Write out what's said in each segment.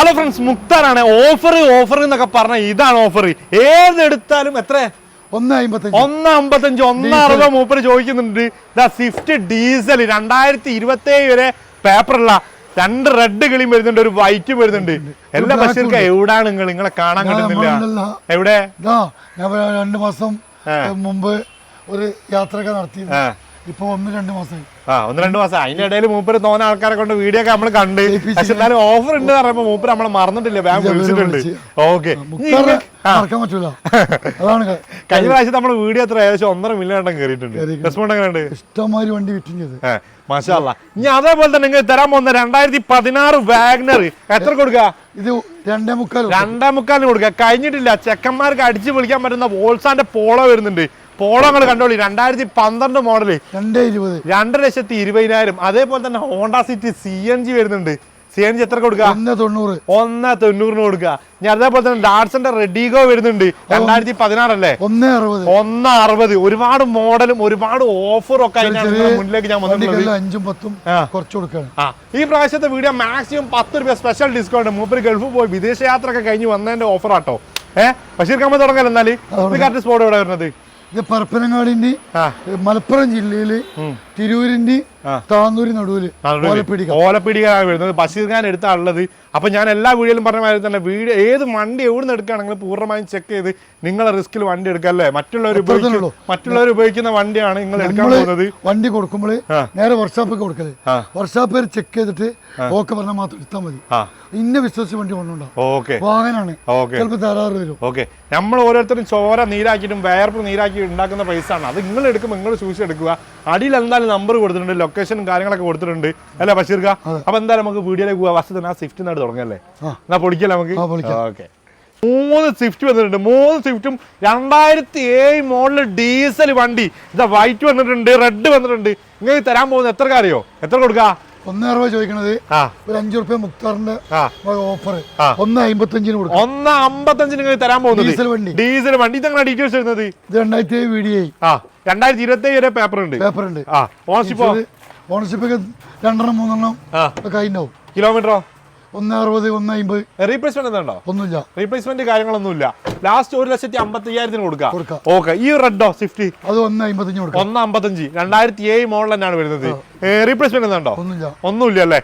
Hello friends മുക്താറാണ് offer offer എന്നൊക്കെ പറഞ്ഞ ഇതാണ് ഓഫർ ഏതെടുത്താലും എത്ര? ഒന്ന് അമ്പത്തഞ്ച് ഒന്ന് അറുപത് മൂപ്പര് ചോദിക്കുന്നുണ്ട്. ദ സ്വിഫ്റ്റ് ഡീസൽ രണ്ടായിരത്തി ഇരുപത്തി ഏഴ് വരെ പേപ്പറുള്ള രണ്ട് റെഡ് കിളിയും വരുന്നുണ്ട് ഒരു വൈറ്റും വരുന്നുണ്ട്. എല്ലാ ബസ്സിലും. എവിടാണ് നിങ്ങൾ നിങ്ങളെ കാണാൻ കിട്ടുന്നില്ല? എവിടെ? രണ്ടു മാസം. മുമ്പ് ഒരു യാത്രയൊക്കെ നടത്തി. ഇപ്പൊ ഒന്ന് രണ്ട് മാസമായി. ആ ഒന്ന് രണ്ട് മാസം. അതിന്റെ ഇടയിൽ മൂപ്പര് തോന്നുന്ന ആൾക്കാരെ കൊണ്ട് വീഡിയോ ഒക്കെ നമ്മൾ കണ്ട്. പക്ഷെ എന്നാലും ഓഫർ ഉണ്ട് പറയുമ്പോ മൂപ്പര് നമ്മളെ മറന്നിട്ടില്ല. ബാങ്ക് വിളിച്ചിട്ടുണ്ട്. വിളിച്ച്. ഓക്കെ അതാണ് കഴിഞ്ഞ പ്രാവശ്യം നമ്മുടെ വീഡിയോ എത്ര? ഏകദേശം ഒന്നര മില്യൺ എണ്ണം കയറിയിട്ടുണ്ട്. റെസ്പോണ്ട് എങ്ങനെയുണ്ട്? ഇഷ്ടംമാതിരി വണ്ടി വിറ്റും ചെയ്ത്. ഏഹ് മാഷാല്ല. ഇനി അതേപോലെ തന്നെ നിങ്ങൾ തരാൻ പോകുന്ന രണ്ടായിരത്തി പതിനാറ് വാഗ്നർ എത്ര കൊടുക്കുക ഇത് രണ്ടേ മുക്കാൽ രണ്ടേ മുക്കാലിന് കൊടുക്കുക കഴിഞ്ഞിട്ടില്ല. ചെക്കന്മാർക്ക് അടിച്ചു വിളിക്കാൻ പറ്റുന്ന വോൾസാന്റെ പോളോ വരുന്നുണ്ട്. പോളോ നിങ്ങൾ കണ്ടോളി. രണ്ടായിരത്തി പന്ത്രണ്ട് മോഡൽ. രണ്ടേ ഇരുപത്. രണ്ട് ലക്ഷത്തി ഇരുപതിനായിരം. അതേപോലെ തന്നെ Honda City C N G വരുന്നുണ്ട്. സി എൻ ജി എത്ര കൊടുക്ക? ഒന്ന് തൊണ്ണൂറ്. ഒന്ന് തൊണ്ണൂറിന് കൊടുക്കുക ഞാൻ അതേപോലെ തന്നെ ഡാർസന്റെ റെഡിഗോ വരുന്നുണ്ട്. രണ്ടായിരത്തി പതിനാറല്ലേ? ഒന്ന് അറുപത്. ഒന്ന് അറുപത്. ഒരുപാട് മോഡലും ഒരുപാട് ഓഫറും ഒക്കെ മുന്നിലേക്ക് ഞാൻ വന്നിട്ടുണ്ട്. അഞ്ചും പത്തും. കുറച്ച് കൊടുക്കാണ്. ഈ പ്രാവശ്യത്തെ വീഡിയോ മാക്സിമം പത്ത് രൂപ സ്പെഷ്യൽ ഡിസ്കൗണ്ട് മൂപ്പര് ഗൾഫ് പോയി വിദേശ യാത്ര ഒക്കെ കഴിഞ്ഞ് വന്നതിന്റെ ഓഫർ ആട്ടോ. ഏഹ് ബഷീർ കമ്മ തുടങ്ങല്ലോ എന്നാൽ? കറക്റ്റ് സ്പോട്ട് എവിടെ വരുന്നത്? ഇത് പരപ്പനങ്ങാടിന്റെ മലപ്പുറം ജില്ലയിൽ തിരൂരിന്റെ താന്നൂരി നടുവിൽ ഓലപ്പീടികയാണ് വരുന്നത്. ബഷീർ ഖാൻ എടുത്താണുള്ളത്. അപ്പൊ ഞാൻ എല്ലാ വീഡിയോയിലും പറഞ്ഞ മാതിരി തന്നെ വീട് ഏത് വണ്ടി എവിടെ നിന്ന് എടുക്കുകയാണെങ്കിൽ പൂർണമായും ചെക്ക് ചെയ്ത് നിങ്ങളെ റിസ്കിൽ വണ്ടി എടുക്കുക അല്ലേ? മറ്റുള്ളവർ മറ്റുള്ളവർ ഉപയോഗിക്കുന്ന വണ്ടിയാണ് നിങ്ങൾ എടുക്കാൻ പോകുന്നത്. വണ്ടി കൊടുക്കുമ്പോൾ നേരെ വർക്ക്ഷോപ്പിൽ കൊടുക്കൽ. വർക്ക്ഷോപ്പിൽ വർക്ക്ഷോപ്പ് ചെക്ക് ചെയ്തിട്ട് ഓക്കെ പറഞ്ഞാൽ മാത്രം എടുത്താൽ മതി. ഇന്ന വിശ്വസിച്ച് വണ്ടി കൊണ്ടുണ്ടാവും വാഹനാണ്. ചിലപ്പോൾ തരാറ് വരും. ഓക്കെ. നമ്മൾ ഓരോരുത്തരും ചോര നീരാക്കിയിട്ടും വയർപ്പ് നീരാക്കി ഉണ്ടാക്കുന്ന പൈസ ആണ്. അത് നിങ്ങൾ എടുക്കുമ്പോൾ നിങ്ങൾ സൂക്ഷിച്ചെടുക്കുക അടിയിൽ എന്തായാലും നമ്പർ കൊടുത്തിട്ടുണ്ട് ലൊക്കേഷനും കാര്യങ്ങളൊക്കെ കൊടുത്തിട്ടുണ്ട്. അല്ലെ ബഷീർക്ക? അപ്പൊ എന്തായാലും നമുക്ക് വീഡിയോയിലേക്ക് പോവാ. വസ്തു ആ സ്വിഫ്റ്റ് നാട് തുടങ്ങല്ലേ എന്നാ പൊളിക്കല്ലേ നമുക്ക്? ഓക്കെ. മൂന്ന് സ്വിഫ്റ്റ് വന്നിട്ടുണ്ട്. മൂന്ന് സ്വിഫ്റ്റും രണ്ടായിരത്തി ഏഴ് മോഡൽ ഡീസൽ വണ്ടി. ഇതാ വൈറ്റ് വന്നിട്ടുണ്ട് റെഡ് വന്നിട്ടുണ്ട്. നിങ്ങൾക്ക് തരാൻ പോകുന്നത് എത്ര കാര്യോ എത്ര കൊടുക്ക? ഒന്ന് അറുപത് ചോദിക്കണത് ഒരു അഞ്ചു റുപ്യ മുക്താറിന്റെ ഓഫർ. ഒന്ന് അമ്പത്തഞ്ചിന് കൊടുക്കും. ഒന്ന് അമ്പത്തഞ്ചിന് തരാൻ പോകുന്നത്. ഡീസൽ വണ്ടി. ഡീസൽ വണ്ടി. ഇതെങ്ങനെ ഡീറ്റെയിൽസ് വരുന്നത്? ഇത് രണ്ടായിരത്തി ഏഴ് വി ഡി ഐ രണ്ടായിരത്തി ഇരുപത്തി ഏഴ് വരെ പേപ്പർ ഉണ്ട്. പേപ്പർ ഉണ്ട്. ഓണർഷിപ്പ് ഓണർഷിപ്പോ രണ്ടെണ്ണം മൂന്നെണ്ണം ഒക്കെ അതിണ്ടാവും കിലോമീറ്ററോ ഒന്ന് അറുപത് ഒന്ന് അമ്പത് റീപ്ലേസ്മെന്റ് എന്തുണ്ടോ ഒന്നുമില്ല. റീപ്ലേസ്മെന്റ് കാര്യങ്ങളൊന്നുമില്ല. ലാസ്റ്റ് ഒരു ലക്ഷത്തി അമ്പത്തി അയ്യായിരത്തിന് കൊടുക്കാം. ഓക്കെ ഈ റെഡോ സിഫ്റ്റി അത് ഒന്ന് അമ്പത്തഞ്ച് കൊടുക്കാം. ഒന്ന് അമ്പത്തഞ്ച്. രണ്ടായിരത്തി ഏഴ് മോഡൽ തന്നെയാണ് വരുന്നത്. റീപ്ലേസ്മെന്റ് ഉണ്ടോ ഒന്നുമില്ല. ഒന്നുമില്ല അല്ലേ?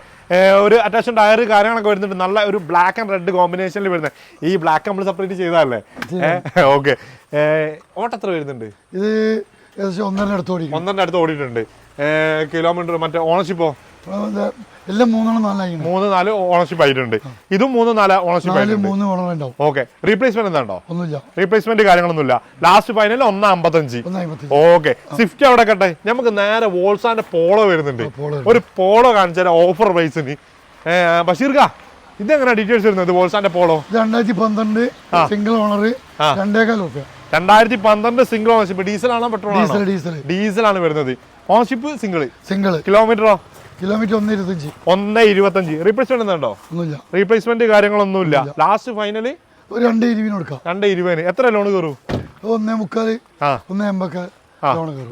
ഒരു അറ്റാച്ച് ടയർ കാര്യങ്ങളൊക്കെ വരുന്നുണ്ട്. നല്ല ഒരു ബ്ലാക്ക് ആൻഡ് റെഡ് കോമ്പിനേഷനിൽ വരുന്നത്. ഈ ബ്ലാക്ക് നമ്മൾ സെപ്പറേറ്റ് ചെയ്തതല്ലേ? ഓക്കെ ഓട്ടം എത്ര വരുന്നുണ്ട്? ഇത് ഏകദേശം ഒന്നര അടുത്ത് ഓടിക്കും ഒന്നര അടുത്ത് ഓടിയിട്ടുണ്ട്. കിലോമീറ്റർ മറ്റേ ഓണർഷിപ്പോ എല്ലാം മൂന്നെണ്ണം നാലായി. മൂന്ന് നാല് ഓണർഷിപ്പ് ആയിട്ടുണ്ട്. ഇതും മൂന്ന് നാല് ഓണർഷിപ്പ് ആയിട്ടുണ്ട്. ഓക്കെ റീപ്ലേസ്മെന്റ് ഒന്നുമില്ല. റീപ്ലേസ്മെന്റ് കാര്യങ്ങളൊന്നുമില്ല. ലാസ്റ്റ് ഫൈനൽ ഒന്ന് അമ്പത്തഞ്ച്. ഒന്ന് അമ്പത്തഞ്ച്. ഓക്കെ സ്വിഫ്റ്റ് അവിടെ കട്ടെ നമുക്ക് നേരെ വോൾസാന്റെ പോളോ വരുന്നുണ്ട്. ഒരു പോളോ കാണിച്ചാൽ ഓഫർ പ്രൈസിന് ബഷീർക്ക ഇതെങ്ങനെ ഡീറ്റെയിൽസ് വരുന്നത് വോൾസാന്റെ പോളോ രണ്ടായിരത്തി പന്ത്രണ്ട് സിംഗിൾ ഓണർ. രണ്ടേകാൽ രണ്ടായിരത്തി പന്ത്രണ്ട് സിംഗിൾ ഓണർഷിപ്പ് ഡീസൽ ആണോ പെട്രോൾ ഡീസൽ ഡീസൽ. ഡീസൽ ആണ് വരുന്നത് ഓണർഷിപ്പ് സിംഗിൾ സിംഗിൾ കിലോമീറ്ററോ കിലോമീറ്റർ ഒന്ന് ഇരുപത്തഞ്ച്. ഒന്ന് ഇരുപത്തഞ്ച്. റീപ്ലേസ്മെന്റ് ഉണ്ടോ ഒന്നുമില്ല. റീപ്ലേസ്മെന്റ് കാര്യങ്ങളൊന്നുമില്ല. ലാസ്റ്റ് ഫൈനലി ഒരു രണ്ട് ഇരുപതിന് കൊടുക്കാം. രണ്ട് ഇരുപതിന്. എത്ര ലോൺ കയറും? ഒന്നേ മുക്കാൽ ആ. ഒന്നേ എൺപക്കാൽ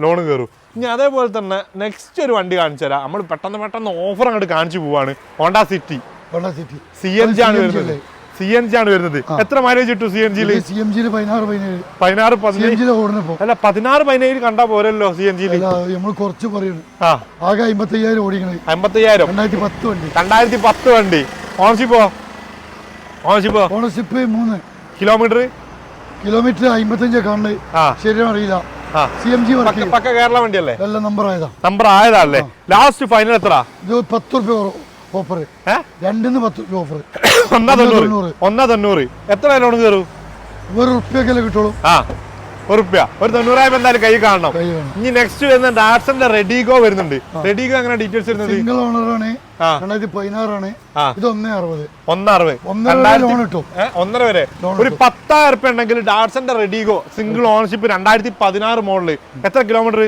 ലോൺ കയറും. ഇനി അതേപോലെ തന്നെ നെക്സ്റ്റ് ഒരു വണ്ടി കാണിച്ചു തരാം. നമ്മൾ പെട്ടെന്ന് പെട്ടെന്ന് ഓഫർ അങ്ങോട്ട് കാണിച്ചു പോവാണ്. Honda City Honda City C N G ആണ് വരുന്നത്? സി എൻ ജി ആണ് വരുന്നത്. എത്ര മൈലേജ് കിട്ടും സി എൻ ജിയിൽ സി എം ജിയിൽ പതിനാറ് പതിനേഴ്. പതിനാറ് പതിനേഴ്. ഓടുന്നപ്പോ. അല്ല പതിനാറ് പതിനേഴ് കണ്ടാ പോരല്ലോ സി എൻ ജിയിൽ നമ്മൾ കുറച്ച് പറയുന്നു ആ. ആകെ അമ്പത്തയ്യായിരം ഓടിക്കണത് അമ്പത്തയ്യായിരം. രണ്ടായിരത്തി പത്ത് വണ്ടി. രണ്ടായിരത്തി പത്ത് വണ്ടി. ഓണർഷിപ്പോ? ഓണർഷിപ്പോ? ഓണർഷിപ്പ് മൂന്ന്. കിലോമീറ്റർ? കിലോമീറ്റർ അമ്പത്തഞ്ച് കാണുന്നത് ശരിയാണ് അറിയില്ല. സി എം ജി പക്ക കേരള വണ്ടിയല്ലേ? നല്ല നമ്പർ ആയതാ. നമ്പർ ആയതാ അല്ലേ? ലാസ്റ്റ് ഫൈനൽ എത്ര ഇത് പത്ത് റുപ്യ ഓഫർ രണ്ടിന്ന് പത്ത് ഓഫർ ഒന്നാ തൊണ്ണൂറ്. തൊണ്ണൂറ്. ഒന്നാ തൊണ്ണൂറ്. എത്ര ലോൺ കയറും? ഒരു റുപ്യൊക്കെ കിട്ടുള്ളൂ. ആ റുപ്യ ഒരു തൊണ്ണൂറായിരം എന്തായാലും കൈ കാണണം. ഇനി നെക്സ്റ്റ് വരുന്ന ഡാറ്റ്സന്റെ റെഡിഗോ വരുന്നുണ്ട്. റെഡിഗോ അങ്ങനെ ഡീറ്റെയിൽസ് വരുന്നത്? സിംഗിൾ ഓണറാണ്. രണ്ടായിരത്തി പതിനാറാണ്. ഇത് ഒന്നേ അറുപത്. ഒന്നറുപത് ഒന്നര ലോൺ കിട്ടും. ഒന്നര വരെ. ഒരു പത്തായിരം ഉറുപ്പ ഉണ്ടെങ്കിൽ ഡാറ്റ്സന്റെ റെഡിഗോ സിംഗിൾ ഓണർഷിപ്പ് രണ്ടായിരത്തി പതിനാറ് മോഡൽ എത്ര കിലോമീറ്റർ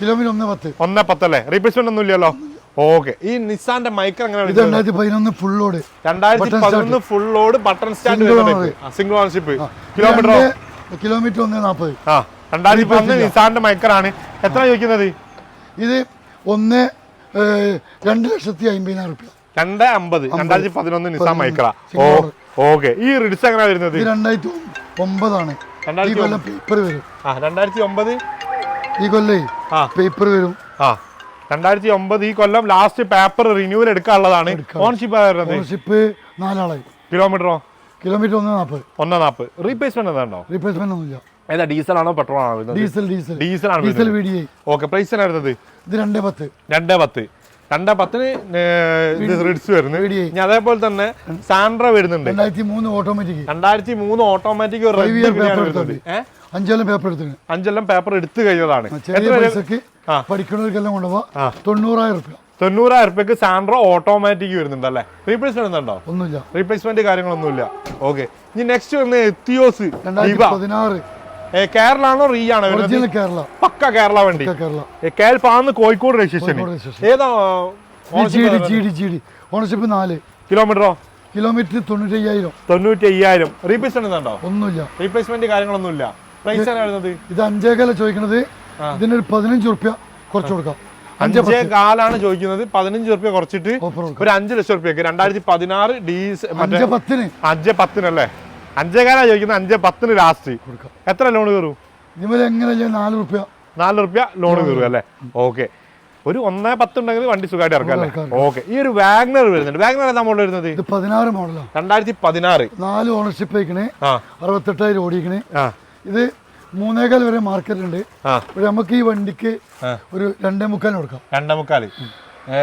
കിലോമീറ്റർ ഒന്ന് പത്ത്. ഒന്നേ പത്തല്ലേ റീപ്ലേസ്മെന്റ് ഒന്നും ഇല്ലല്ലോ. ഓക്കെ ഈ നിസാന്റെ മൈക്ക് എങ്ങനെയാണ് ഇത് രണ്ടായിരത്തി പതിനൊന്ന് ഫുൾ ലോഡ് രണ്ടായിരത്തി പതിനൊന്ന് full load button stand single ownership കിലോമീറ്ററോ kilometre ഒന്നേ നാൽപ്പത് ആ രണ്ടായിരത്തി പതിനൊന്ന് നിസാന്റെ മൈക്കറാണ് എത്ര ചോദിക്കുന്നത്? ഇത് ഒന്ന് രണ്ട് ലക്ഷത്തി അമ്പതിനായിരം റുപ്യ രണ്ട് അമ്പത്. രണ്ടായിരത്തി പതിനൊന്ന് നിസാൻ മൈക്ര ഓക്കെ. ഈ റിഡ്സ് എങ്ങനെയാണ് വരുന്നത്? രണ്ടായിരത്തി ഒമ്പതാണ്. രണ്ടായിരത്തി പേപ്പർ വരും. ആ രണ്ടായിരത്തി ഒമ്പത്? ഈ കൊല്ലേ പേപ്പർ വരും. ആ. രണ്ടായിരത്തി ഒമ്പത് ഈ കൊല്ലം ലാസ്റ്റ് പേപ്പർ റിന്യൂവൽ എടുക്കാനുള്ളതാണ്. ഓൺഷിപ്പ് ഓൺഷിപ്പ് ഓണർഷിപ്പ് നാലാളായി. കിലോമീറ്ററോ കിലോമീറ്റർ ഒന്ന് നാൽപ്പത് ഒന്ന് നാൽപ്പത് റീപ്ലേസ്മെന്റ് എന്താണോ റീപ്ലേസ്മെന്റ് ഒന്നുമില്ല. ഏതാ ഡീസൽ ആണോ പെട്രോൾ ആണോ ഡീസൽ ഡീസൽ ഡീസൽ ആണ് diesel V D I okay price വരുന്നത്? ഇത് രണ്ട് പത്ത്. രണ്ട് പത്ത്. രണ്ട് പത്തിന് റിഡ്സ് വരുന്നു VDI. ഇനി അതേപോലെ തന്നെ സാൻഡ്ര വരുന്നുണ്ട്. രണ്ടായിരത്തി മൂന്ന് ഓട്ടോമാറ്റിക് രണ്ടായിരത്തി മൂന്ന് ഓട്ടോമാറ്റിക് വരുന്നത്. ഏഹ് അഞ്ചെല്ലാം പേപ്പർ എടുത്തിന്. അഞ്ചെല്ലാം പേപ്പർ എടുത്തു കഴിഞ്ഞതാണ്. ചെറിയ പൈസക്ക്. പഠിക്കുന്നവർക്കെല്ലാം കൊണ്ടുപോവാ. തൊണ്ണൂറായിരം റുപ്യ. തൊണ്ണൂറായിരം റുപ്യക്ക് സാൻഡ്രോ ഓട്ടോമാറ്റിക് വരുന്നുണ്ട് അല്ലേ? റീപ്ലേസ്മെന്റ് ഉണ്ടോ? ഒന്നുമില്ല. റീപ്ലേസ്മെന്റ് കാര്യങ്ങളൊന്നുമില്ല. ഓക്കെ ഇനി നെക്സ്റ്റ് വന്ന് എത്തിയോസ് പതിനാറ്. കേരളാണോ റീ ആണോ കേരള. പക്ക കേരള വണ്ടി. കേരള. കേൾപ്പാന്ന് കോഴിക്കോട് രജിസ്ട്രേഷൻ. ഏതാ ഓണർഷിപ്പ് നാല്. കിലോമീറ്ററോ? കിലോമീറ്റർ തൊണ്ണൂറ്റി അയ്യായിരം തൊണ്ണൂറ്റി അയ്യായിരം റീപ്ലേസ്മെന്റ് ഉണ്ടോ? ഒന്നുമില്ല. റീപ്ലേസ്മെന്റ് കാര്യങ്ങളൊന്നുമില്ല. ഇത് അഞ്ചേകാല ചോദിക്കണത്? ഇതിനൊരു പതിനഞ്ച് റുപ്യ കുറച്ച് കൊടുക്കാം. അഞ്ച് കാലാണ് ചോദിക്കുന്നത്. പതിനഞ്ച് റുപ്യ കുറച്ചിട്ട് ഒരു അഞ്ച് ലക്ഷം റുപ്യക്ക് രണ്ടായിരത്തി പതിനാറ് ഡീസ് അഞ്ച് പത്തിന്. അഞ്ച് പത്തിനല്ലേ? അഞ്ചേ കാലാണ് ചോദിക്കുന്നത്. അഞ്ച് പത്തിന് ലാസ്റ്റ് എത്ര ലോൺ കയറും? എങ്ങനെ നാല് റുപ്യ നാല് റുപ്യ ലോൺ കയറും അല്ലേ? ഓക്കെ ഒരു ഒന്നേ പത്ത് ഉണ്ടെങ്കിൽ വണ്ടി സുഖമായിട്ട് ഇറക്കാം അല്ലേ? ഓക്കെ ഈ ഒരു വാഗ്നർ വരുന്നുണ്ട്. വാഗ്നർ ഏതാ മോഡൽ വരുന്നത്? ഇത് പതിനാറ് മോഡലാണ് രണ്ടായിരത്തി പതിനാറ്. നാല് ഓണർഷിപ്പ് അറുപത്തെട്ടായിരം ഓടിക്കണേ. ഇത് മൂന്നേകാൽ വരെ മാർക്കറ്റ് ഉണ്ട് നമുക്ക് ഈ വണ്ടിക്ക്. ഒരു രണ്ടേ മുക്കാൽ കൊടുക്കാം. രണ്ടേ മുക്കാൽ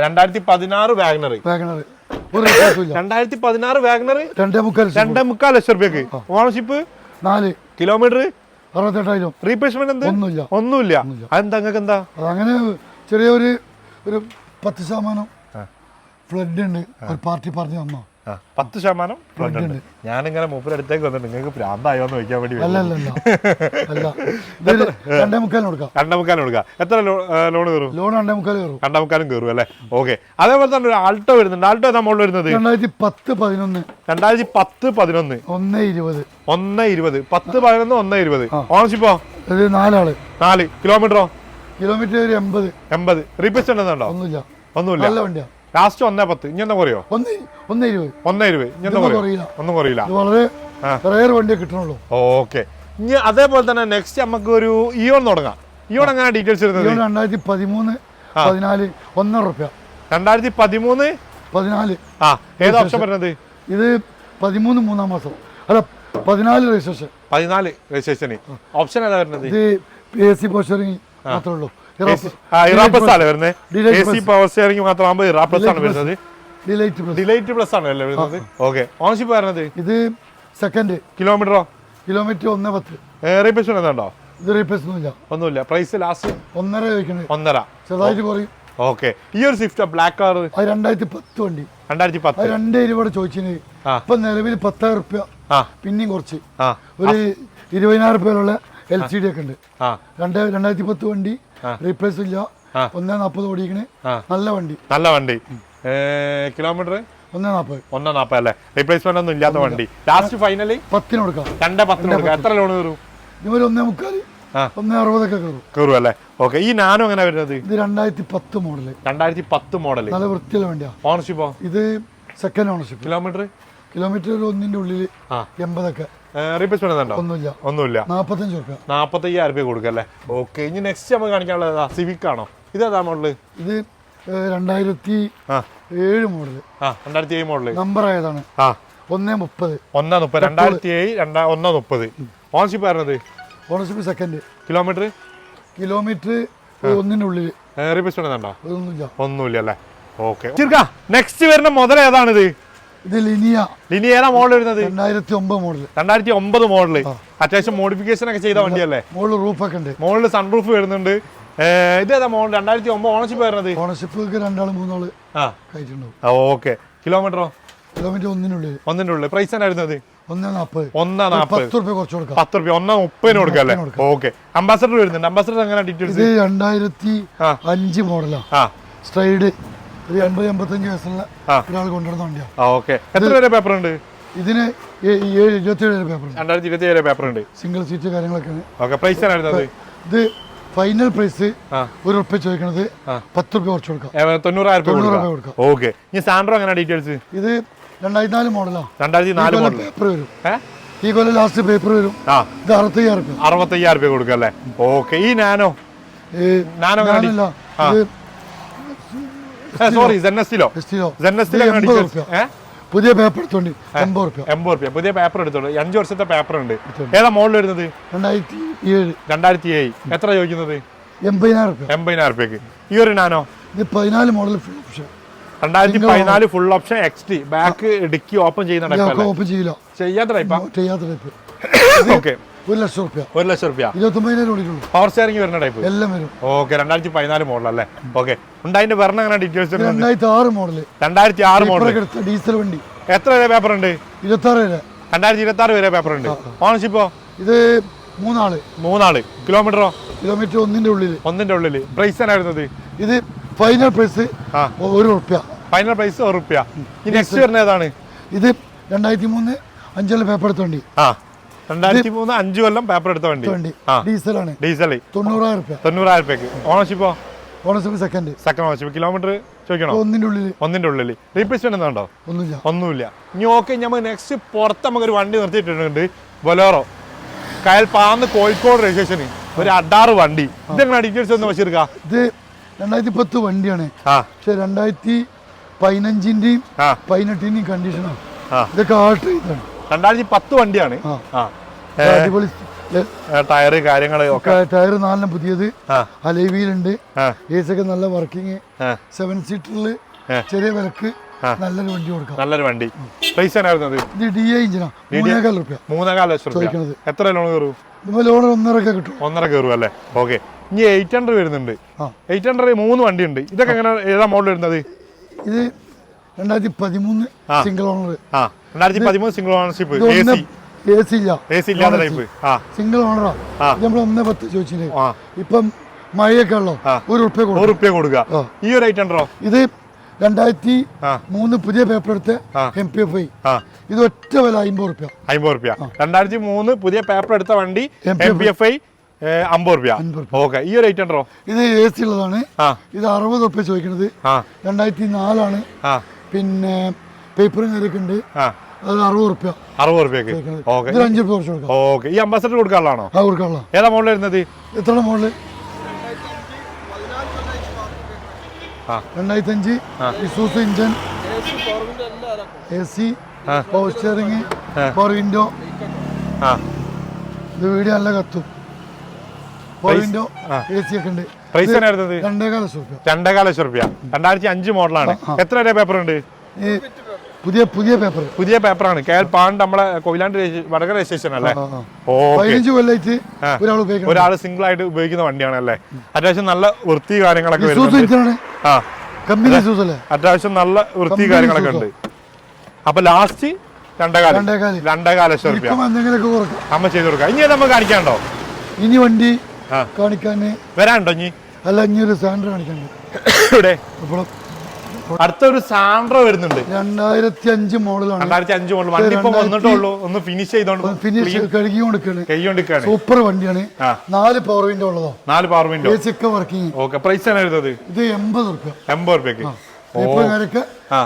രണ്ടായിരത്തി പതിനാറ് വാഗ്നർ വാഗ്നർ രണ്ടായിരത്തി പതിനാറ് വാഗ്നർ രണ്ടേ മുക്കാൽ രണ്ടേ മുക്കാൽ ലക്ഷം റുപ്യക്ക് ഓണർഷിപ്പ്? നാല്. കിലോമീറ്റർ? അറുപത്തെട്ടായിരം. റീപ്ലേസ്മെന്റ് എന്ത്? ഒന്നുമില്ല. ഒന്നുമില്ല. അതെന്താ നിങ്ങൾക്ക് എന്താ? അങ്ങനെ ചെറിയൊരു ഒരു പത്ത് ശതമാനം ഫ്ലഡ് ഉണ്ട്. ഒരു പാർട്ടി പറഞ്ഞു തന്നോ? പത്ത് ശതമാനം ഫ്രണ്ട് ഉണ്ട്. ഞാനിങ്ങനെ മൂപ്പര് അടുത്തേക്ക് വന്നിട്ട് നിങ്ങൾക്ക് പ്രാന്തായോ എന്ന് ചോദിക്കാൻ വേണ്ടി മുക്കാലിന് കൊടുക്കാം. എത്ര ലോൺ കയറും? ലോൺ രണ്ടേ മുക്കാൽ കയറും. അല്ലെ മുക്കാലും കയറും അല്ലേ? ഓക്കെ. അതേപോലെ തന്നെ ഒരു ആൾട്ടോ വരുന്നുണ്ട്. ആൾട്ടോ ഏതാ മോളിൽ വരുന്നത്? രണ്ടായിരത്തി പത്ത് പതിനൊന്ന്. രണ്ടായിരത്തി പത്ത് പതിനൊന്ന്. ഒന്ന് ഇരുപത്. ഒന്ന് ഇരുപത്. പത്ത് പതിനൊന്ന് ഒന്ന് ഇരുപത്. ഓണർഷിപ്പോ? നാലാൾ. നാല്. കിലോമീറ്ററോ? കിലോമീറ്റർ ഒരു എൺപത്. എൺപത്. റീപ്ലേസ് ഉണ്ടെന്നുണ്ടോ ഒന്നുമില്ല. ഒന്നുമില്ല. നല്ല വണ്ടിയാ. ലാസ്റ്റ് ഒന്നേ പത്ത്. ഇനി എന്താ കുറയോ? ഒന്ന് ഇരുപത്. ഒന്നേ ഇരുപത്. ഇനി എന്താ കുറയില്ല. ഒന്നും കുറയില്ല. ഇത് വളരെ റയർ വണ്ടിയെ കിട്ടണുള്ളൂ. ഓക്കെ. ഇനി അതേപോലെ തന്നെ നെക്സ്റ്റ് നമുക്ക് ഒരു ഇയോൺ തുടങ്ങാം. ഇയോൺ എങ്ങനെ ഡീറ്റെയിൽസ് വരുന്നത്? ഇവൻ രണ്ടായിരത്തി പതിമൂന്ന് പതിനാല് ഒന്നര റുപ്യ രണ്ടായിരത്തി പതിമൂന്ന് പതിനാല്. ആ. ഏത് ഓപ്ഷൻ വരുന്നത്? ഇത് പതിമൂന്ന് മൂന്നാം മാസം. അല്ല പതിനാല് രജിസ്ട്രേഷൻ പതിനാല് രജിസ്ട്രേഷൻ ഓപ്ഷൻ ഏതാ വരുന്നത്? ഇത് എ സി പോസ്റ്ററിങ് മാത്രമേ ഉള്ളൂ. ഇറാപ്ലസ് ആണ് വരുന്നത് എ സി പവർ സ്റ്റിയറിംഗ് മാത്രമാകുമ്പോൾ ഇറാപ്ലസ് ആണ് വരുന്നത്. ഡിലൈറ്റ് പ്ലസ് ഡിലൈറ്റ് പ്ലസ് ആണ് അല്ലേ വരുന്നത്? ഓക്കെ ഓണർഷിപ്പ് വരുന്നത് ഇത് സെക്കൻഡ് കിലോമീറ്ററോ കിലോമീറ്റർ ഒന്ന് പത്ത്. റീപ്ലേസ്മെന്റ് ഉണ്ടോ ഇത് റീപ്ലേസ് ഒന്നുമില്ല. ഒന്നുമില്ല. പ്രൈസ് ലാസ്റ്റ് ഒന്നര ചോദിക്കണേ. ഒന്നര. ചെറുതായിട്ട് കുറയും. ഓക്കെ ഈ ഒരു സ്വിഫ്റ്റ് ബ്ലാക്ക് കളർ രണ്ടായിരത്തി പത്ത് വണ്ടി. രണ്ടായിരത്തി പത്ത്. രണ്ട് രൂപ ചോദിച്ചിന്. ഇപ്പൊ നിലവിൽ പത്തായിരം റുപ്യ പിന്നെയും കുറച്ച്. ഒരു ഇരുപതിനായിരം റുപ്യയിലുള്ള എൽ സി ഡി ഒക്കെ ഉണ്ട്. രണ്ട് രണ്ടായിരത്തി പത്ത് വണ്ടി. റീപ്ലേസ് ഇല്ല. ഒന്നേ നാൽപ്പത് ഓടിക്കണേ. നല്ല വണ്ടി. നല്ല വണ്ടി. കിലോമീറ്റർ? ഒന്നേ നാൽപ്പത് ഒന്നേ നാപ്പത് അല്ലേ? റീപ്ലേസ്മെന്റ് ഒന്നും ഇല്ലാത്ത വണ്ടി. ലാസ്റ്റ് ഫൈനലി പത്തിന് കൊടുക്കാം. രണ്ടേ പത്തിന് കൊടുക്കാം. എത്ര ലോൺ കയറും ഇതുപോലെ ഒന്നേ മുക്കാൽ ആ. ഒന്നേ അറുപതൊക്കെ കയറും. കയറും അല്ലേ? ഓക്കെ ഈ നാനോ എങ്ങനെ വരുന്നത്? ഇത് രണ്ടായിരത്തി പത്ത് മോഡൽ. രണ്ടായിരത്തി പത്ത് മോഡൽ നല്ല വൃത്തിയുള്ള വണ്ടിയാ. ഓണർഷിപ്പോ ഇത് സെക്കൻഡ് ഓണർഷിപ്പ് കിലോമീറ്റർ കിലോമീറ്റർ ഒരു ഒന്നിന്റെ ഉള്ളിൽ എൺപതൊക്കെ. റീപ്ലേസ്മെന്റ് ഉണ്ടോ ഒന്നുമില്ല. ഒന്നുമില്ല. നാൽപ്പത്തഞ്ച് റുപ്യ നാപ്പത്തയ്യായിരം രൂപ കൊടുക്കല്ലേ ഓക്കെ ഇനി നെക്സ്റ്റ് നമുക്ക് കാണിക്കാനുള്ളത് സിവിക് ആണോ? ഇതേതാ മോഡൽ ഇത് രണ്ടായിരത്തി ഏഴ് മോഡൽ ആ രണ്ടായിരത്തി ഏഴ് മോഡൽ നമ്പർ ആയതാണ്. ആ. ഒന്നേ മുപ്പത്. ഒന്നാ മുപ്പത്. രണ്ടായിരത്തി ഏഴ് രണ്ടാ ഒന്നാ മുപ്പത്. ഓണർഷിപ്പ് ആയിരുന്നത്? ഓണർഷിപ്പ് സെക്കൻഡ് കിലോമീറ്റർ കിലോമീറ്റർ ഒന്നിനുള്ളിൽ റീപ്ലേസ്മെന്റ് ഉണ്ടോ ഒന്നുമില്ല ഒന്നുമില്ല അല്ലേ? ഓക്കെ. നെക്സ്റ്റ് വരുന്ന മുതൽ ഏതാണിത്? ഇത് ലിനിയ. ലിനിയ ഏതാ മോഡൽ വരുന്നത് രണ്ടായിരത്തി ഒമ്പത് മോഡൽ രണ്ടായിരത്തി ഒമ്പത് മോഡൽ അത്യാവശ്യം മോഡിഫിക്കേഷൻ ഒക്കെ ചെയ്ത വണ്ടിയല്ലേ? മോളിൽ റൂഫ് ഒക്കെ ഉണ്ട്. മോളിൽ സൺ റൂഫ് വരുന്നുണ്ട് ഇതേതാ മോഡൽ രണ്ടായിരത്തി ഒമ്പത് ഓണർഷിപ്പ് വരുന്നത് ഓണർഷിപ്പ് രണ്ടാൾ മൂന്നാൾ കഴിച്ചിട്ടുണ്ടാവും ഓക്കെ കിലോമീറ്ററോ കിലോമീറ്റർ ഒന്നിനുള്ളിൽ ഒന്നിനുള്ളിൽ പ്രൈസ്. ഓക്കെ അംബാസഡർ വരുന്നുണ്ട്. അംബാസഡർ എങ്ങനെ ഡീറ്റെയിൽസ് രണ്ടായിരത്തി. അഞ്ച് മോഡലാ സ്ട്രൈഡ് ഒരു എൺപത് എൺപത്തഞ്ച് വയസ്സുള്ള. ഒരാൾ കൊണ്ടുവരുന്ന വണ്ടിയാണ് ഓക്കെ. എത്ര വരെ പേപ്പർ ഉണ്ട് ഇതിന് ഏഴ് ഇരുപത്തി ഏഴ് പേപ്പർ രണ്ടായിരത്തി ഇരുപത്തി ഏഴ് പേപ്പർ ഉണ്ട് സിംഗിൾ സീറ്റ് കാര്യങ്ങളൊക്കെയാണ് ഓക്കെ പ്രൈസ് വരുന്നത് ഇത് ഫൈനൽ പ്രൈസ്. ഒരു ഉറപ്പ് ചോദിക്കണത് പത്ത് രൂപ കുറച്ച് കൊടുക്കാം. തൊണ്ണൂറായിരം രൂപ തൊണ്ണൂറ് രൂപ കൊടുക്കാം. ഓക്കെ. ഇനി സാൻഡ്രോ എങ്ങനെ ഡീറ്റെയിൽസ്? ഇത് രണ്ടായിരത്തി നാല് മോഡലാണ് രണ്ടായിരത്തി നാല് മോഡൽ പേപ്പർ വരും ഈ കൊല്ലം ലാസ്റ്റ് പേപ്പർ വരും. ഇത് അറുപത്തയ്യായിരം റുപ്യ. അറുപത്തയ്യായിരം രൂപ കൊടുക്കാം അല്ലേ? ഓക്കെ. ഈ നാനോ? നാനോ. ഇത് sorry zen estilo zen estilo പുതിയ പേപ്പർ എടുത്തോണ്ട്. എൺപത് റുപ്യ. എൺപത് റുപ്യ. പുതിയ പേപ്പർ എടുത്തോളൂ അഞ്ച് വർഷത്തെ പേപ്പർ ഉണ്ട്. ഏതാ മോഡൽ വരുന്നത്? രണ്ടായിരത്തി ഏഴ്. രണ്ടായിരത്തി ഏഴ് എത്ര ചോദിക്കുന്നത്? എൺപതിനായിരം റുപ്യ. എൺപതിനായിരം റുപ്യക്ക്. ഈ ഒരു നാനോ? ഇത് പതിനാല് മോഡൽ ഫുൾ ഓപ്ഷൻ രണ്ടായിരത്തി പതിനാല് full option X T back dicky open ചെയ്യുന്ന ഓപ്പൺ ചെയ്യില്ല. ചെയ്യാത്ത ടൈപ്പ് ചെയ്യാത്ത ടൈപ്പ് ഓക്കെ ഒരു ലക്ഷം റുപ്യ ഒരു ലക്ഷം റുപ്യ ഇരുപത്തൊമ്പതിനായിരം ഓടിയിട്ടുള്ളൂ പവർ സ്റ്റിയറിംഗ് വരുന്ന ടൈപ്പ് എല്ലാം വരും. ഓക്കെ രണ്ടായിരത്തി പതിനാല് മോഡൽ അല്ലേ? ഓക്കെ ഉണ്ടായിന്റെ പറഞ്ഞ അങ്ങനെ ഡീറ്റെയിൽസ് രണ്ടായിരത്തി ആറ് മോഡൽ രണ്ടായിരത്തി ആറ് മോഡൽ ഡീസൽ വണ്ടി. എത്ര വരെ പേപ്പർ ഉണ്ട്? ഇരുപത്തി ആറ് വരെ. രണ്ടായിരത്തി ഇരുപത്തി ആറ് വരെ പേപ്പർ ഉണ്ട്. ഓണർഷിപ്പോ ഇത് മൂന്നാൾ. മൂന്നാൾ. കിലോമീറ്ററോ കിലോമീറ്റർ ഒന്നിന്റെ ഉള്ളിൽ. ഒന്നിന്റെ ഉള്ളിൽ. പ്രൈസ് എന്നായിരുന്നത് ഇത് ഫൈനൽ പ്രൈസ്. ഒരു റുപ്യ ഫൈനൽ പ്രൈസ് ഒരു റുപ്യ നെക്സ്റ്റ് വരുന്ന ഏതാണ്? ഇത് രണ്ടായിരത്തി മൂന്ന് അഞ്ചുള്ള പേപ്പർ എടുത്തോണ്ടി ആ. രണ്ടായിരത്തി മൂന്ന് അഞ്ച് കൊല്ലം പേപ്പർ എടുത്ത വണ്ടി. ഡീസലാണ്. ഡീസൽ തൊണ്ണൂറായിരം രൂപ തൊണ്ണൂറായിരം രൂപയ്ക്ക് ഓണർഷിപ്പോ? Ownership second second ownership kilometre ചോദിക്കണോ? ഒന്നിന്റെ ഉള്ളിൽ. ഒന്നിന്റെ ഉള്ളിൽ റീപ്ലേസ്മെന്റ് എന്തുണ്ടോ ഒന്നുമില്ല. ഒന്നുമില്ല. ഇനി ഓക്കെ നമ്മൾ നെക്സ്റ്റ് പുറത്ത് നമുക്കൊരു വണ്ടി നിർത്തിയിട്ടുണ്ട് ബൊലോറോ കയൽ പാന്ന് കോഴിക്കോട് രജിസ്ട്രേഷന് ഒരു അഡാറ് വണ്ടി. ഇതെങ്ങനെ ഡീറ്റെയിൽസ് ഒന്ന് വെച്ചിരിക്കാം? ഇത് രണ്ടായിരത്തി പത്ത് വണ്ടിയാണ് പക്ഷെ രണ്ടായിരത്തി പതിനഞ്ചിന്റെയും പതിനെട്ടിന്റെയും കണ്ടീഷനാണ് ഇതൊക്കെ ആൾട്ടർ ചെയ്താണ് രണ്ടായിരത്തി പത്ത് വണ്ടിയാണ്. ടയർ അടിപൊളി ടയറ് കാര്യങ്ങൾ ഒക്കെ. ടയർ നാലിനും പുതിയത്. അലേവിയിലുണ്ട് ഒക്കെ നല്ല വർക്കിംഗ് സെവൻ സീറ്ററിൽ ചെറിയ വിലക്ക് നല്ലൊരു വണ്ടി കൊടുക്കാം. നല്ലൊരു വണ്ടി. പൈസ ഡി എ ഇഞ്ചിനാ മൂന്നേകാൽ റുപ്യ. മൂന്നേകാൽ ലക്ഷം റുപ്യ. ചോദിക്കണത്. എത്ര ലോൺ കയറും? ഓണർ ഒന്നരക്കെ കിട്ടും. ഒന്നര കയറും അല്ലേ? ഓക്കെ. ഇനി എയ്റ്റ് ഹൺഡ്രഡ് വരുന്നുണ്ട്. എയ്റ്റ് ഹൺഡ്രഡ് മൂന്ന് വണ്ടി ഉണ്ട് ഇതൊക്കെ എങ്ങനെ ഏതാ മോഡൽ വരുന്നത്? ഇത് രണ്ടായിരത്തി പതിമൂന്ന് സിംഗിൾ ഓണർ ആ. രണ്ടായിരത്തി പതിമൂന്ന് single ownership A C A C ഇല്ല. എ സി ഇല്ലാത്ത ടൈപ്പ് ആ. സിംഗിൾ ഓണറാ. നമ്മൾ ഒന്നേ പത്ത് ചോദിച്ചില്ലേ? ഇപ്പം മഴയൊക്കെ ഉള്ളോ? ഒരു റുപ്യ കൊടുക്കുക. ഈ ഒരു ഐറ്റം ഇത് രണ്ടായിരത്തി. മൂന്ന് പുതിയ പേപ്പർ എടുത്ത്. എം പി എഫ് ഐ ഇത് ഒറ്റ വില അമ്പത് റുപ്യ അമ്പത് റുപ്യ രണ്ടായിരത്തി മൂന്ന് പുതിയ പേപ്പർ എടുത്ത വണ്ടി. എം പി എഫ് ഐ അമ്പത് റുപ്യ ഓക്കെ. ഈ ഒരു ഐറ്റം ഇത് എ സി ഉള്ളതാണ്. ഇത് അറുപത് റുപ്യ ചോദിക്കുന്നത് രണ്ടായിരത്തി നാലാണ്. പിന്നെ പേപ്പറും കാര്യമൊക്കെ ഉണ്ട്. ആ. അത് അറുപത് റുപ്യ അറുപത് റുപ്യക്ക് ഓക്കെ. ഇത് അഞ്ച് റുപ്യ കുറച്ച് കൊടുക്കാം. ഓക്കെ. ഈ അംബാസഡർ കൊടുക്കാനുള്ളതാണോ? ആ കൊടുക്കാനുള്ള ഏതാ മോഡൽ വരുന്നത്? എത്ര മോഡൽ ആ. രണ്ടായിരത്തി അഞ്ച് ഇസൂസ് ഇഞ്ചൻ എ സി ആ. പവർ സ്റ്റിയറിംഗ് ആ. പവർ വിൻഡോ ഇത് വീഡിയോ നല്ല കത്തും. പവർ വിൻഡോ ആ. എ സി ഒക്കെ ഉണ്ട്. പ്രൈസ് രണ്ടേകാല രൂപ രണ്ടായിരത്തി അഞ്ച് മോഡലാണ് എത്ര വരെ പേപ്പർ ഉണ്ട്? പുതിയ പുതിയ പേപ്പർ പുതിയ പേപ്പറാണ് കെ എൽ പാണ്ട് നമ്മളെ കൊയിലാണ്ട് വടകര രജിസ്ട്രേഷൻ അല്ലേ? ഓ പതിനഞ്ച് കൊല്ലായിട്ട് ഒരാൾ സിംഗിൾ ആയിട്ട് ഉപയോഗിക്കുന്ന വണ്ടിയാണ് അല്ലേ? അത്യാവശ്യം നല്ല വൃത്തി കാര്യങ്ങളൊക്കെ അത്യാവശ്യം നല്ല വൃത്തി കാര്യങ്ങളൊക്കെ ഉണ്ട്. അപ്പൊ ലാസ്റ്റ് രണ്ടേകാല. രണ്ടകാല. ലക്ഷം റുപ്യ. അമ്മ ചെയ്ത് കൊടുക്കാം. ഇനി നമ്മൾ കാണിക്കാണ്ടോ ഇനി വണ്ടി കാണിക്കാനേ കാണിക്കാൻ വരാണ്ടോ ഇനി? അല്ല ഇനി ഒരു സാൻഡർ കാണിക്കാനുണ്ട് ഇവിടെ അപ്പോൾ അടുത്തൊരു സാൻഡ്ര വരുന്നുണ്ട്. രണ്ടായിരത്തി അഞ്ച് മോഡലാണ്. രണ്ടായിരത്തി അഞ്ച് മോഡൽ. വണ്ടി ഇപ്പൊ വന്നിട്ടുള്ളൂ ഒന്ന് ഫിനിഷ് ചെയ്തോണ്ട് ഫിനിഷ് കഴുകി കഴുകിക്കൊണ്ടിരിക്കുകയാണ്. കൈകൊണ്ടിരിക്കാണ് സൂപ്പർ വണ്ടിയാണ് നാല് പവർ വിൻഡോ ഉള്ളതോ? നാല് പവർ വിൻഡോ ഒക്കെ വർക്കിംഗ് ഓക്കെ പ്രൈസ് ആണ് എഴുതുന്നത് ഇത് എൺപത് റുപ്യ എൺപത് റുപ്യക്ക് ആ.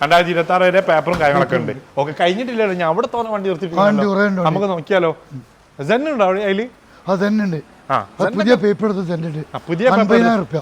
രണ്ടായിരത്തി ഇരുപത്തി ആറ് വരെ പേപ്പറും കാര്യങ്ങളൊക്കെ ഉണ്ട്. ഓക്കെ കഴിഞ്ഞിട്ടില്ലല്ലോ. ഞാൻ അവിടെ തോന്നെ വണ്ടി ആ വണ്ടി. നമുക്ക് നോക്കിയാലോ. സെൻ ഉണ്ടോ അവിടെ അതിൽ? അത് തന്നെ ഉണ്ട്. ആ. പുതിയ പേപ്പർ എടുത്ത് ഉണ്ട് ആ, പുതിയ അൻപതിനായിരം റുപ്യ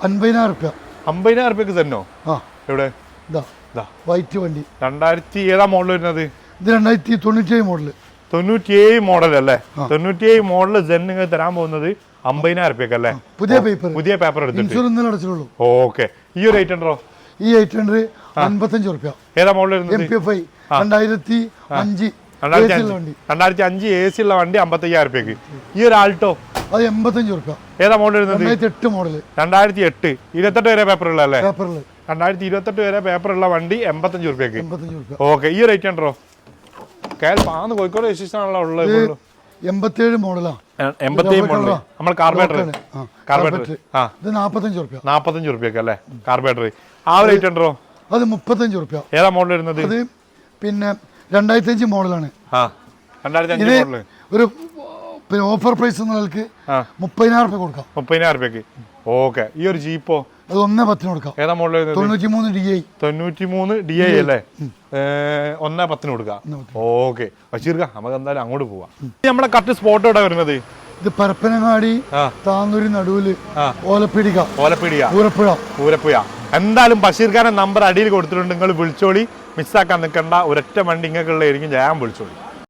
അൻപതിനായിരം റുപ്യ അമ്പതിനായിരം റുപ്യക്ക് സെന്നോ ആ. എവിടെ? ഇതാ. ഇതാ. വൈറ്റ് വണ്ടി. രണ്ടായിരത്തി ഏതാ മോഡൽ വരുന്നത്. ഇത് രണ്ടായിരത്തി തൊണ്ണൂറ്റിയേഴ് മോഡൽ തൊണ്ണൂറ്റിയേഴ് മോഡൽ അല്ലേ തൊണ്ണൂറ്റിയേഴ് മോഡൽ സെൻ നിങ്ങൾ തരാൻ പോകുന്നത് അമ്പതിനായിരം റുപ്യക്ക് അല്ലേ? പുതിയ പേപ്പർ പുതിയ പേപ്പർ ഇൻഷുറൻസ് അടച്ചിട്ടുള്ളൂ. ഓക്കെ. ഈ ഒരു എയ്റ്റ് ഹൺഡ്രോ ഈ എയ്റ്റ് ഹൺഡ്രഡ് അൻപത്തഞ്ച് റുപ്യ ഏതാ മോഡൽ എം വരുന്നത് പി എഫ് ഐ രണ്ടായിരത്തി അഞ്ച്. രണ്ടായിരത്തി അഞ്ച് എ സി ഉള്ള വണ്ടി അമ്പത്തയ്യായിരം റുപ്യക്ക്. ഈ ഒരു ആൾട്ടോ? അത് എൺപത്തഞ്ച് റുപ്യ ഏതാ മോഡൽ വരുന്നത്? എട്ട് മോഡൽ രണ്ടായിരത്തി എട്ട് ഇരുപത്തെട്ട് വരെ പേപ്പർ ഉള്ള അല്ലേ പേപ്പറിൽ രണ്ടായിരത്തി ഇരുപത്തെട്ട് വരെ പേപ്പർ ഉള്ള വണ്ടി എൺപത്തഞ്ച് റുപ്യക്ക് ഓക്കെ ഈ റേറ്റ് ഉണ്ടോ? ഹൺഡ്രോ കേൾ പാന്ന് കോഴിക്കോട് രജിസ്ട്രേഷനാണല്ലോ ഉള്ളത് മോഡൽ നമ്മൾ കാർബേറ്റർ ആ, കാർബേറ്റർ ആ. ഇത് നാൽപ്പത്തഞ്ച് റുപ്യ നാപ്പത്തഞ്ച് റുപ്യക്ക് അല്ലേ? കാർബേറ്റർ ആ അത് മുപ്പത്തഞ്ച് റുപ്യ ഏതാ മോഡൽ വരുന്നത്? അത് പിന്നെ രണ്ടായിരത്തി അഞ്ച് മോഡലാണ് മോഡൽ ഒരു പിന്നെ ഓഫർ പ്രൈസ് എന്ന നിലയ്ക്ക് ആ. മുപ്പതിനായിരം റുപ്യ കൊടുക്കാം. മുപ്പതിനായിരം രൂപയ്ക്ക് ഓക്കെ. ഈ ഒരു ജീപ്പോ അത് ഒന്നേ പത്തിന് കൊടുക്കാം. ഏതാ മോഡൽ തൊണ്ണൂറ്റി മൂന്ന് ഡി ഐ തൊണ്ണൂറ്റി മൂന്ന് ഡി ഐ അല്ലേ? ഒന്നേ പത്തിന് കൊടുക്കാം. ഓക്കെ. ബഷീർക്ക നമുക്ക് എന്തായാലും അങ്ങോട്ട് പോവാം. നമ്മളെ കറക്റ്റ് സ്പോട്ട് എവിടെ വരുന്നത്? ഇത് പരപ്പനങ്ങാടി. താന്നൂരി നടുവിൽ ഓലപ്പീടിക. ഓലപ്പീടിക. ഊരപ്പുഴ. പൂരപ്പുയ എന്തായാലും ബഷീർഖാന്റെ നമ്പർ അടിയിൽ കൊടുത്തിട്ടുണ്ട്. നിങ്ങൾ വിളിച്ചോളി. മിസ്സാക്കാൻ നിൽക്കണ്ട. ഒരൊറ്റ വണ്ടി ഇങ്ങൾക്കുള്ളതായിരിക്കും ഞാൻ വിളിച്ചോളി.